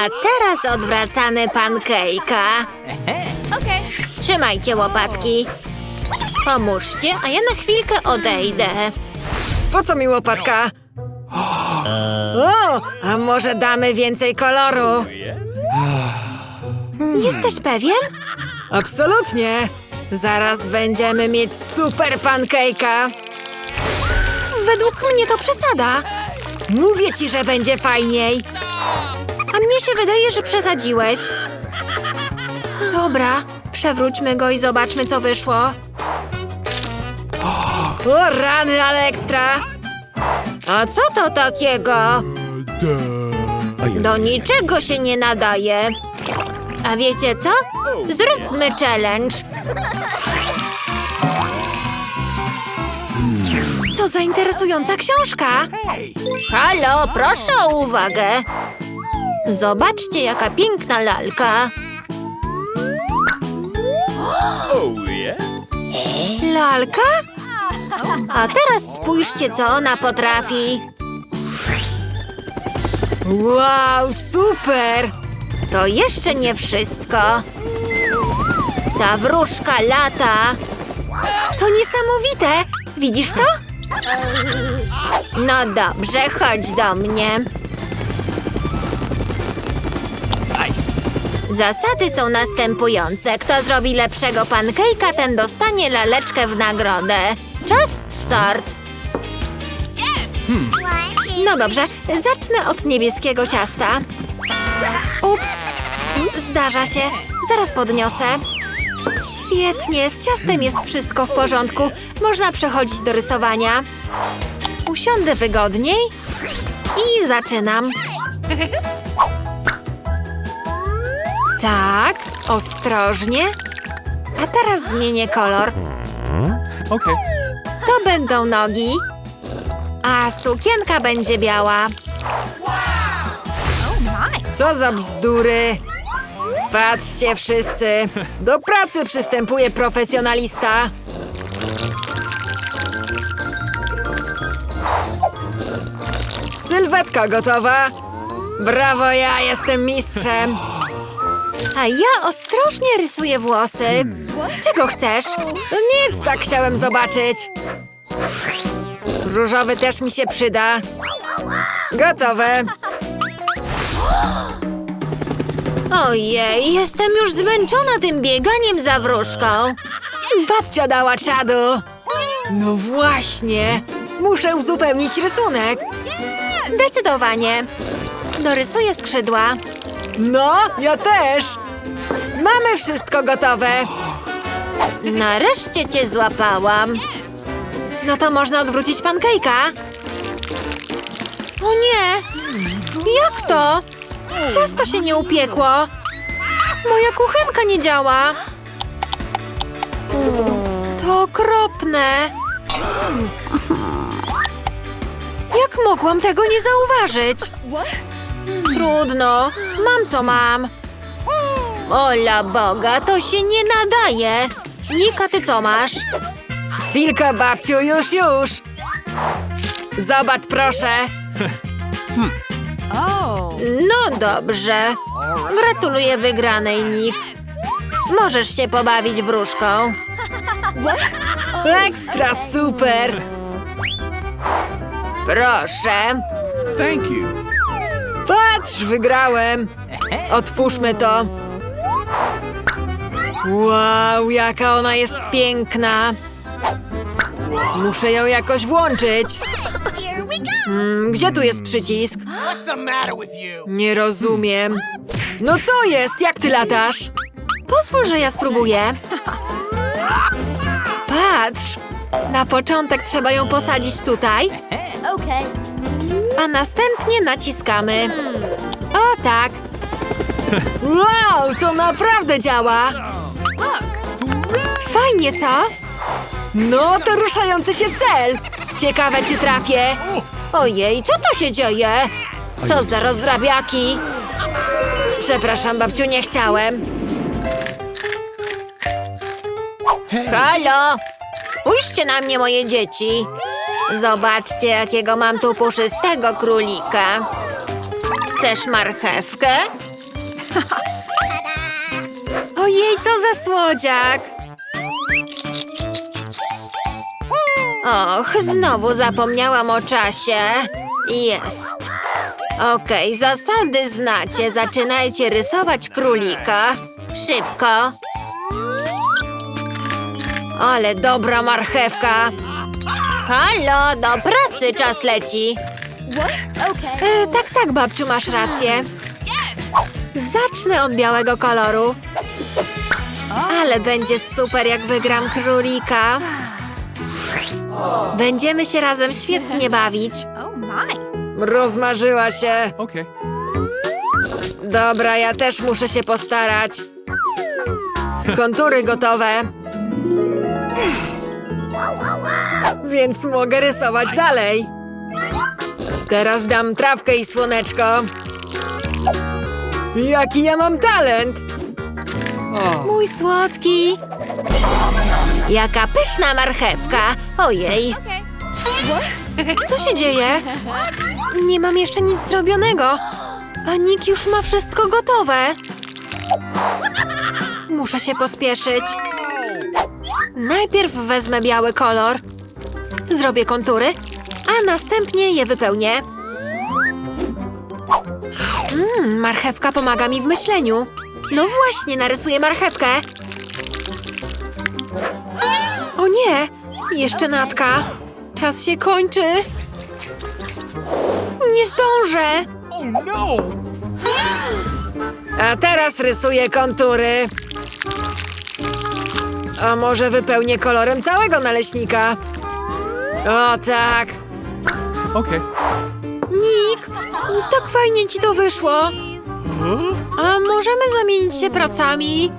A teraz odwracamy pankejka. Trzymajcie łopatki. Pomóżcie, a ja na chwilkę odejdę. Po co mi łopatka? O, a może damy więcej koloru? Jesteś pewien? Absolutnie. Zaraz będziemy mieć super pankejka. Według mnie to przesada. Mówię ci, że będzie fajniej. A mnie się wydaje, że przesadziłeś. Dobra, przewróćmy go i zobaczmy, co wyszło. O rany, ale ekstra. A co to takiego? Do niczego się nie nadaje. A wiecie co? Zróbmy challenge. Co za interesująca książka. Halo, proszę o uwagę. Zobaczcie, jaka piękna lalka. Lalka? A teraz spójrzcie, co ona potrafi. Wow, super. To jeszcze nie wszystko. Ta wróżka lata. To niesamowite. Widzisz to? No dobrze, chodź do mnie. Zasady są następujące. Kto zrobi lepszego pankejka, ten dostanie laleczkę w nagrodę. Czas start. No dobrze, zacznę od niebieskiego ciasta. Ups, zdarza się. Zaraz podniosę. Świetnie, z ciastem jest wszystko w porządku. Można przechodzić do rysowania. Usiądę wygodniej i zaczynam. Tak, ostrożnie. A teraz zmienię kolor. Okay. To będą nogi, a sukienka będzie biała. Co za bzdury! Patrzcie wszyscy, do pracy przystępuje profesjonalista. Sylwetka gotowa? Brawo, ja jestem mistrzem. A ja ostrożnie rysuję włosy. Czego chcesz? Nic, tak chciałem zobaczyć. Różowy też mi się przyda. Gotowe. Ojej, jestem już zmęczona tym bieganiem za wróżką. Babcia dała czadu. No właśnie. Muszę uzupełnić rysunek. Zdecydowanie. Dorysuję skrzydła. No, ja też. Mamy wszystko gotowe. Nareszcie cię złapałam. No to można odwrócić pankejka. O nie! Jak to? Ciasto się nie upiekło. Moja kuchenka nie działa. To okropne. Jak mogłam tego nie zauważyć? Trudno. Mam co mam. Ola Boga, to się nie nadaje. Nika, ty co masz? Chwilkę, babciu, już, już. Zobacz, proszę. No dobrze. Gratuluję wygranej, Nik. Możesz się pobawić wróżką. Ekstra super. Proszę. Thank you. Patrz, wygrałem. Otwórzmy to. Wow, jaka ona jest piękna. Muszę ją jakoś włączyć. Hmm, gdzie tu jest przycisk? Nie rozumiem. No co jest? Jak ty latasz? Pozwól, że ja spróbuję. Patrz. Na początek trzeba ją posadzić tutaj. A następnie naciskamy. O tak. Wow, to naprawdę działa. Fajnie, co? No, to ruszający się cel. Ciekawe, czy trafię. Ojej, co tu się dzieje? Co za rozrabiaki? Przepraszam, babciu, nie chciałem. Halo! Spójrzcie na mnie, moje dzieci. Zobaczcie, jakiego mam tu puszystego królika. Chcesz marchewkę? Ojej, co za słodziak! Och, znowu zapomniałam o czasie. Jest. Okej, zasady znacie. Zaczynajcie rysować królika. Szybko. Ale dobra marchewka. Halo, do pracy czas leci. E, tak, tak, babciu, masz rację. Zacznę od białego koloru. Ale będzie super, jak wygram królika. Będziemy się razem świetnie bawić. Rozmarzyła się. Dobra, ja też muszę się postarać. Kontury gotowe. Więc mogę rysować dalej. Teraz dam trawkę i słoneczko. Jaki ja mam talent! Mój słodki. Jaka pyszna marchewka. Ojej. Co się dzieje? Nie mam jeszcze nic zrobionego. A Nick już ma wszystko gotowe. Muszę się pospieszyć. Najpierw wezmę biały kolor. Zrobię kontury, a następnie je wypełnię. Mmm, marchewka pomaga mi w myśleniu. No właśnie, narysuję marchewkę. O nie, jeszcze natka. Czas się kończy. Nie zdążę. Oh no! A teraz rysuję kontury. A może wypełnię kolorem całego naleśnika? O tak. Okay. Nick, tak fajnie ci to wyszło. A możemy zamienić się pracami?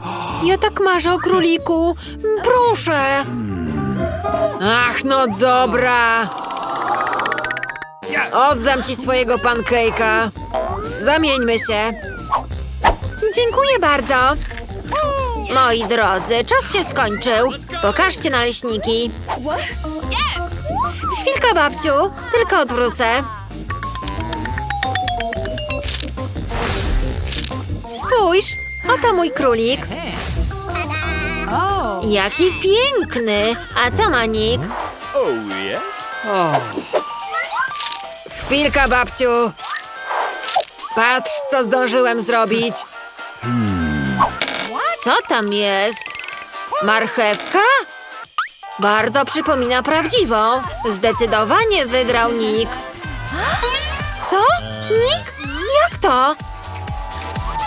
Ja tak marzę o króliku. Proszę. Ach, no dobra. Oddam ci swojego pancake'a. Zamieńmy się. Dziękuję bardzo. Moi drodzy, czas się skończył. Pokażcie naleśniki. Chwilkę, babciu. Tylko odwrócę. Spójrz, oto mój królik. Jaki piękny. A co ma Nick? Chwilka, babciu. Patrz, co zdążyłem zrobić. Co tam jest? Marchewka? Bardzo przypomina prawdziwą. Zdecydowanie wygrał Nick. Co? Nick? Jak to?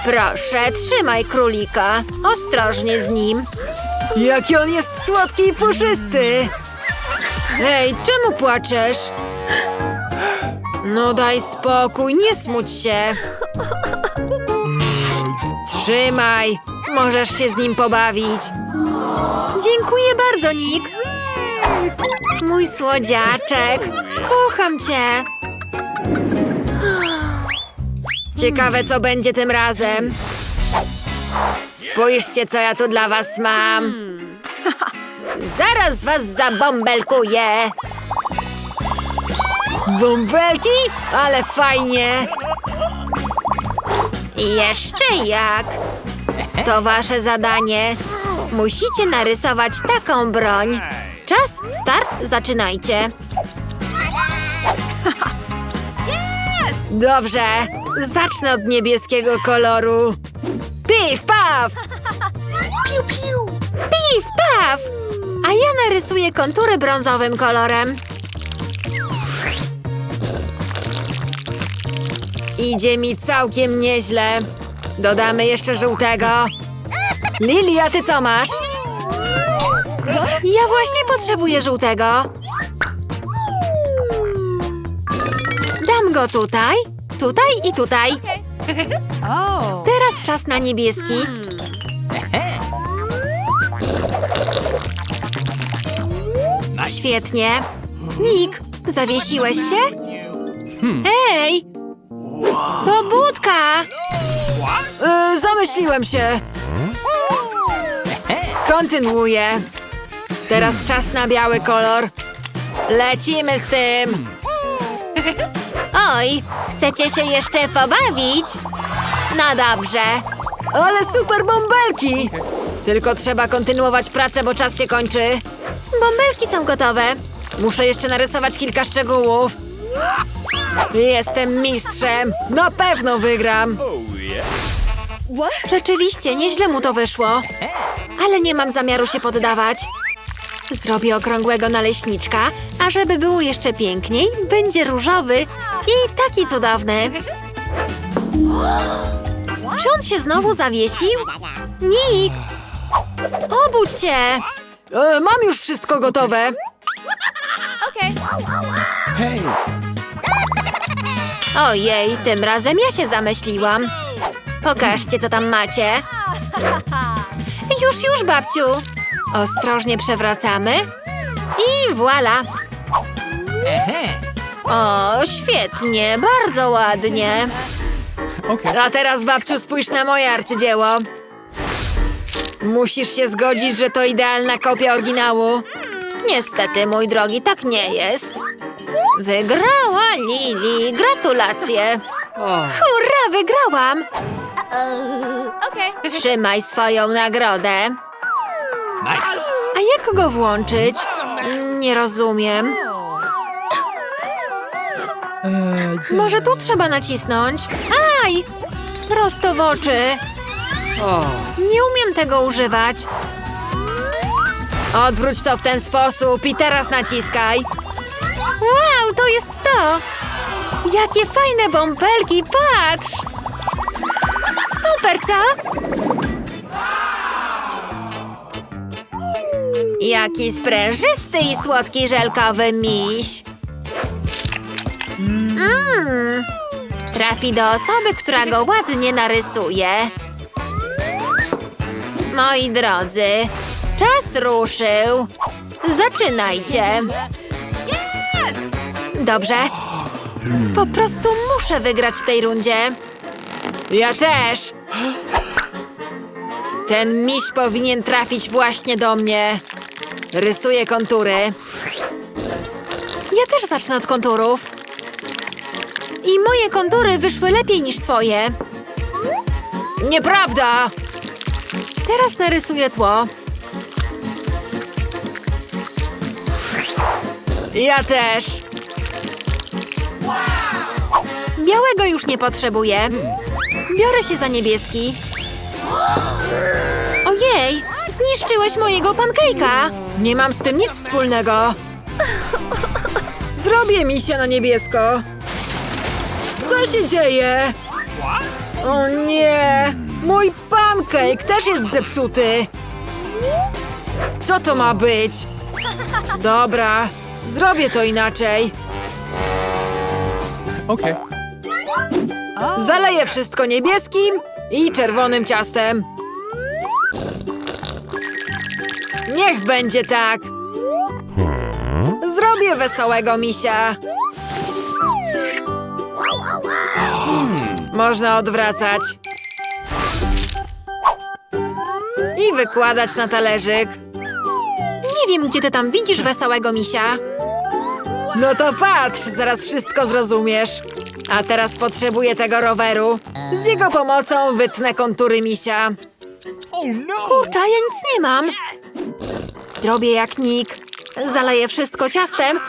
Proszę, trzymaj królika. Ostrożnie z nim. Jaki on jest słodki i puszysty. Hej, czemu płaczesz? No daj spokój, nie smuć się. Trzymaj, możesz się z nim pobawić. Dziękuję bardzo, Nick. Mój słodziaczek, kocham cię. Ciekawe, co będzie tym razem. Spójrzcie, co ja tu dla was mam. Zaraz was zabąbelkuję. Bąbelki? Ale fajnie. Jeszcze jak. To wasze zadanie. Musicie narysować taką broń. Czas, start, zaczynajcie. Dobrze, zacznę od niebieskiego koloru. Pif, paf! Pif, paf! A ja narysuję kontury brązowym kolorem. Idzie mi całkiem nieźle. Dodamy jeszcze żółtego. Lili, a ty co masz? Ja właśnie potrzebuję żółtego. Dam go tutaj, tutaj i tutaj. Teraz czas na niebieski. Świetnie. Nick, zawiesiłeś się? Ej! Pobudka! E, zamyśliłem się. Kontynuuję. Teraz czas na biały kolor. Lecimy z tym. Oj, Chcecie się jeszcze pobawić? No dobrze. Ale super bąbelki! Tylko trzeba kontynuować pracę, bo czas się kończy. Bąbelki są gotowe. Muszę jeszcze narysować kilka szczegółów. Jestem mistrzem. Na pewno wygram. Rzeczywiście, nieźle mu to wyszło. Ale nie mam zamiaru się poddawać. Zrobię okrągłego naleśniczka, a żeby było jeszcze piękniej, będzie różowy i taki cudowny. Czy on się znowu zawiesił? Nick! Obudź się! E, mam już wszystko gotowe. Hey. Ojej, tym razem ja się zamyśliłam. Pokażcie, co tam macie. Już, już, babciu. Ostrożnie przewracamy. I voilà. O, świetnie, bardzo ładnie. Okay. A teraz, babciu, spójrz na moje arcydzieło. Musisz się zgodzić, że to idealna kopia oryginału. Niestety, mój drogi, tak nie jest. Wygrała Lili. Gratulacje. Hurra, wygrałam! Trzymaj swoją nagrodę. Nice. A jak go włączyć? Nie rozumiem. Może tu trzeba nacisnąć? Aj! Prosto w oczy. Nie umiem tego używać. Odwróć to w ten sposób i teraz naciskaj. Wow, to jest to! Jakie fajne bąbelki, patrz! Super, co? Jaki sprężysty i słodki żelkowy miś. Mmm. Trafi do osoby, która go ładnie narysuje. Moi drodzy, czas ruszył. Zaczynajcie. Dobrze. Po prostu muszę wygrać w tej rundzie. Ja też. Ten miś powinien trafić właśnie do mnie. Rysuję kontury. Ja też zacznę od konturów. I moje kontury wyszły lepiej niż twoje. Nieprawda! Teraz narysuję tło. Ja też. Białego już nie potrzebuję. Biorę się za niebieski. Ojej, zniszczyłeś mojego pankejka. Nie mam z tym nic wspólnego. Zrobię mi się na niebiesko. Co się dzieje? O nie, mój pankejk też jest zepsuty. Co to ma być? Dobra, zrobię to inaczej. Okay. Zaleję wszystko niebieskim i czerwonym ciastem. Niech będzie tak. Zrobię wesołego misia. Można odwracać. I wykładać na talerzyk. Nie wiem, gdzie ty tam widzisz wesołego misia. No to patrz, zaraz wszystko zrozumiesz. A teraz potrzebuję tego roweru. Z jego pomocą wytnę kontury misia. Oh no. Kurczę, ja nic nie mam. Zrobię jak Nick. Zaleję wszystko ciastem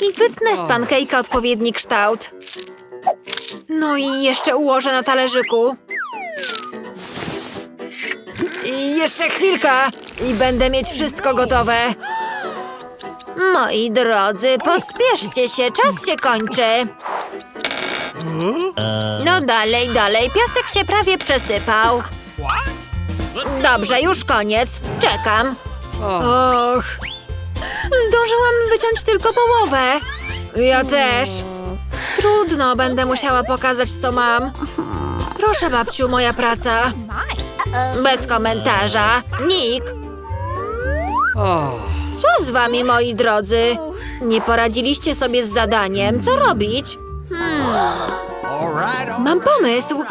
i wytnę z pankejka odpowiedni kształt. No i jeszcze ułożę na talerzyku. I jeszcze chwilka i będę mieć wszystko gotowe. Moi drodzy, pospieszcie się, czas się kończy. No dalej, dalej, piasek się prawie przesypał. Dobrze, już koniec. Czekam. Och. Zdążyłam wyciąć tylko połowę. Ja też. Trudno, będę musiała pokazać, co mam. Proszę, babciu, moja praca. Bez komentarza. Nick. Co z wami, moi drodzy? Nie poradziliście sobie z zadaniem. Co robić? All Mam pomysł.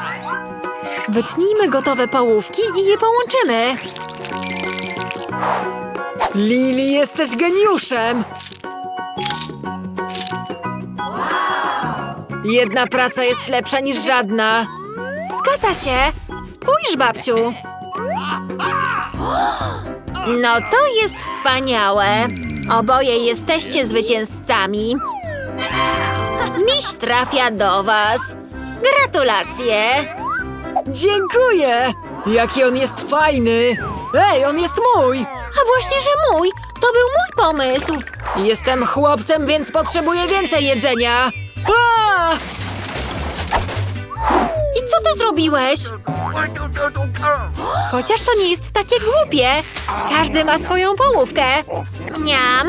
Wytnijmy gotowe połówki i je połączymy. Lili, jesteś geniuszem! Jedna praca jest lepsza niż żadna. Zgadza się. Spójrz, babciu. No to jest wspaniałe. Oboje jesteście zwycięzcami. Miś trafia do was. Gratulacje. Dziękuję! Jaki on jest fajny! Ej, on jest mój! A właśnie, że mój. To był mój pomysł. Jestem chłopcem, więc potrzebuję więcej jedzenia! A! I co ty zrobiłeś? Chociaż to nie jest takie głupie. Każdy ma swoją połówkę. Niam.